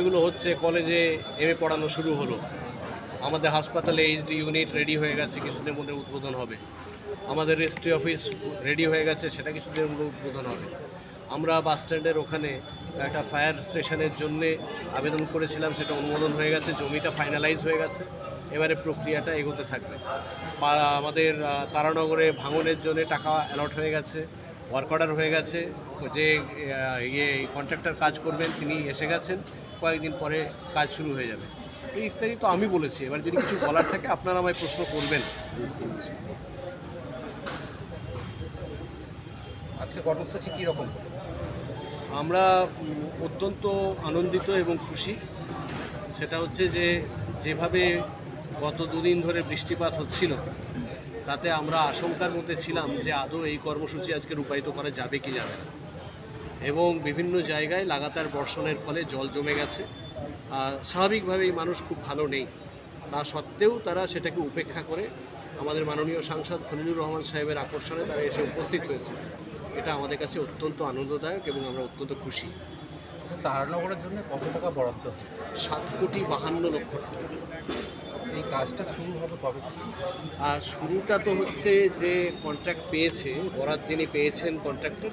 এগুলো হচ্ছে কলেজে এমএ পড়ানো শুরু হলো। আমাদের হাসপাতালে এইচডি ইউনিট রেডি হয়ে গেছে, কিছুদিনের মধ্যে উদ্বোধন হবে। আমাদের রেজিস্ট্রি অফিস রেডি হয়ে গেছে, সেটা কিছুদিনের মধ্যে উদ্বোধন হবে। আমরা বাস স্ট্যান্ডের ওখানে একটা ফায়ার স্টেশনের জন্যে আবেদন করেছিলাম, সেটা অনুমোদন হয়ে গেছে, জমিটা ফাইনালাইজ হয়ে গেছে। এবারে প্রক্রিয়াটা এগোতে থাকবে। আমাদের তারানগরে ভাঙনের জন্য টাকা অ্যালট হয়ে গেছে। ওয়ার্ক অর্ডার হয়ে গেছে। যে ইয়ে কন্ট্রাক্টর কাজ করবেন তিনি এসে গেছেন কয়েকদিন পরে কাজ শুরু হয়ে যাবে। এই ইত্যাদি তো আমি বলেছি। এবার যদি কিছু বলার থাকে আপনারা আমায় প্রশ্ন করবেন। আজকে কর্মসূচি কীরকম আমরা অত্যন্ত আনন্দিত এবং খুশি। সেটা হচ্ছে যে যেভাবে গত দুদিন ধরে বৃষ্টিপাত হচ্ছিল তাতে আমরা আশঙ্কার মধ্যে ছিলাম যে আদৌ এই কর্মসূচি আজকে রূপায়িত করা যাবে কি যাবে না। এবং বিভিন্ন জায়গায় লাগাতার বর্ষণের ফলে জল জমে গেছে। আর স্বাভাবিকভাবেই মানুষ খুব ভালো নেই। তা সত্ত্বেও তারা সেটাকে উপেক্ষা করে আমাদের মাননীয় সাংসদ খলিলুর রহমান সাহেবের আকর্ষণে তারা এসে উপস্থিত হয়েছে। এটা আমাদের কাছে অত্যন্ত আনন্দদায়ক এবং আমরা অত্যন্ত খুশি। তারানগরের জন্য কত টাকা বরাদ্দ? সাত কোটি বাহান্ন লক্ষ টাকা। কাজটা শুরু হবে কবে? আর শুরুটা তো হচ্ছে যে কন্ট্রাক্ট পেয়েছে, বরাত যিনি পেয়েছেন কন্ট্রাক্টর